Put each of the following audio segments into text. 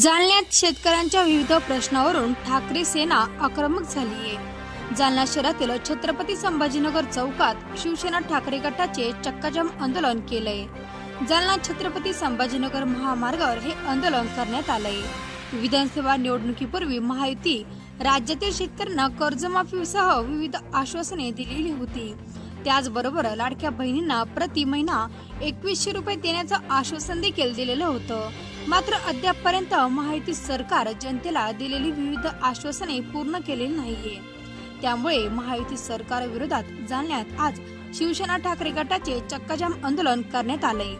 जालन्यात शेतकऱ्यांच्या विविध प्रश्नावरून ठाकरे सेना आक्रमक झाली आहे. जालना शहरातील छत्रपती संभाजीनगर चौकात शिवसेना ठाकरे गटाचे चक्काजाम आंदोलन केलंय. जालना छत्रपती संभाजीनगर महामार्गावर हे आंदोलन करण्यात आलंय. विधानसभा निवडणुकीपूर्वी महायुती राज्यातील शेतकऱ्यांना कर्जमाफीसह विविध आश्वासने दिलेली होती. त्याचबरोबर लाडक्या बहिणींना प्रति महिना एकवीसशे रुपये देण्याचं आश्वासन देखील दिलेलं होतं. मात्र अद्यापपर्यंत महायुती सरकार जनतेला दिलेली विविध आश्वासने पूर्ण केलेली नाहीये. त्यामुळे महायुती सरकार विरोधात जालन्यात आज शिवसेना ठाकरे गटाचे चक्काजाम आंदोलन करण्यात आले.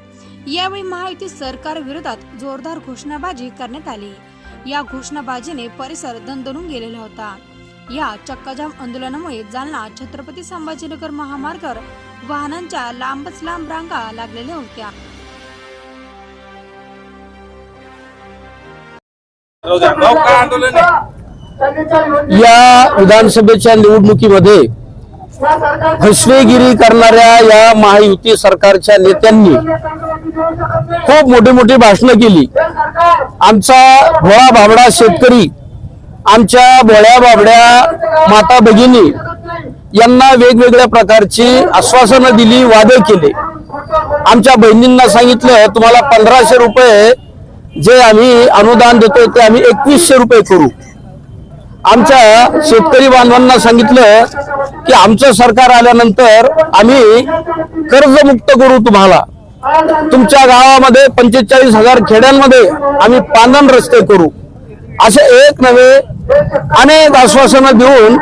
यावेळी महायुती सरकार विरोधात जोरदार घोषणाबाजी करण्यात आली. या घोषणाबाजीने परिसर दणदणून गेलेला होता. या चक्काजाम आंदोलनामुळे जालना छत्रपती संभाजीनगर महामार्गावर वाहनांच्या लांबच लांब रांगा लागलेल्या होत्या. या विधानसभेच्या निवडणुकीमध्ये फसवेगिरी करणाऱ्या या महायुती सरकारच्या नेत्यांनी खूप मोठी मोठी भाषणं केली. आमचा भोळा भाबडा शेतकरी आमच्या भोळ्या बाबड्या माता भगिनी यांना वेगवेगळ्या प्रकारची आश्वासनं दिली वादे केले. आमच्या बहिणींना सांगितलं तुम्हाला पंधराशे रुपये जे आम्ही अनुदान देतो ते आम्ही एकवीसशे रुपये करू. आमच्या शेतकरी बांधवांना सांगितलं की आमचं सरकार आल्यानंतर आम्ही कर्जमुक्त करू तुम्हाला. तुमच्या गावामध्ये पंचेचाळीस हजार खेड्यांमध्ये आम्ही पानन रस्ते करू. असे एक नवे अनेक आश्वासनं देऊन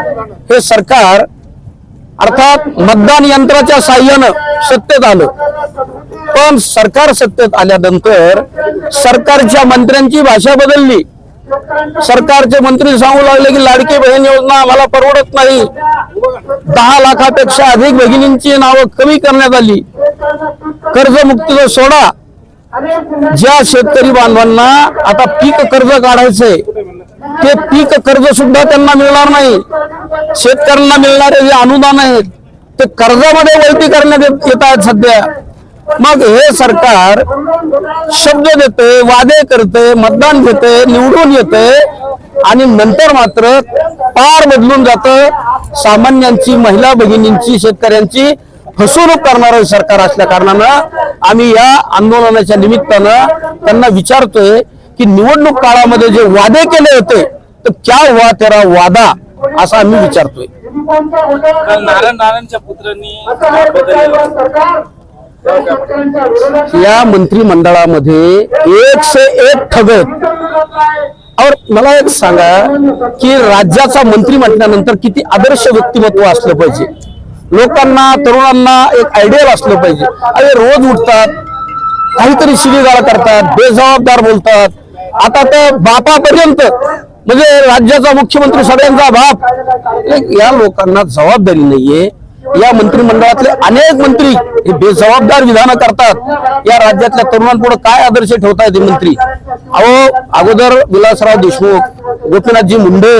हे सरकार अर्थात मतदान यंत्राच्या साह्यानं सत्तेत आलं. पण सरकार सत्तेत आल्यानंतर सरकारच्या मंत्र्यांची भाषा बदलली. सरकारचे मंत्री सांगू लागले की लाडकी बहीण योजना आम्हाला परवडत नाही. दहा लाखापेक्षा अधिक भगिनींची नावं कमी करण्यात आली. कर्जमुक्तीचा सोडा. ज्या शेतकरी बांधवांना आता पीक कर्ज काढायचंय ते पीक कर्ज सुद्धा त्यांना मिळणार नाही. शेतकऱ्यांना मिळणारे जे अनुदान आहेत ते कर्जामध्ये वळती करण्यात येत आहेत सध्या. मग हे सरकार शब्द देते वादे करते मतदान घेते निवडून येते आणि नंतर मात्र पार बदलून जातं. सामान्यांची महिला भगिनींची शेतकऱ्यांची फसवणूक करणारं सरकार असल्या कारणानं आम्ही या आंदोलनाच्या निमित्तानं त्यांना विचारतोय की निवडणूक काळामध्ये जे वादे केले होते तर क्या हुआ तेरा वादा असा आम्ही विचारतोय. काल नारायण नारायणच्या पुत्रांनी या मंत्रिमंडळामध्ये एक से एक ठगत और मला एक सांगा की राज्याचा मंत्री म्हटल्यानंतर किती आदर्श व्यक्तिमत्व असलं पाहिजे? लोकांना तरुणांना एक आयडियल असलं पाहिजे. अरे रोज उठतात काहीतरी शिवीगाळा करतात बेजबाबदार बोलतात. आता तर बापापर्यंत म्हणजे राज्याचा मुख्यमंत्री सगळ्यांचा बाप. या लोकांना जबाबदारी नाहीये. या मंत्रिमंडळातले अनेक मंत्री हे बेजबाबदार विधानं करतात. या राज्यातल्या तरुणांपुढे काय आदर्श ठेवतायत हे मंत्री? अहो अगोदर विलासराव देशमुख गोपीनाथजी मुंडे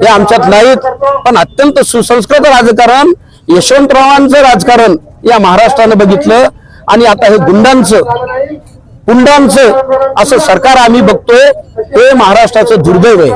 हे आमच्यात नाहीत पण अत्यंत सुसंस्कृत राजकारण यशवंतरावांचं राजकारण या महाराष्ट्रानं बघितलं आणि आता हे गुंडांचं गुंडांचं असं सरकार आम्ही बघतोय हे महाराष्ट्राचं दुर्दैव आहे.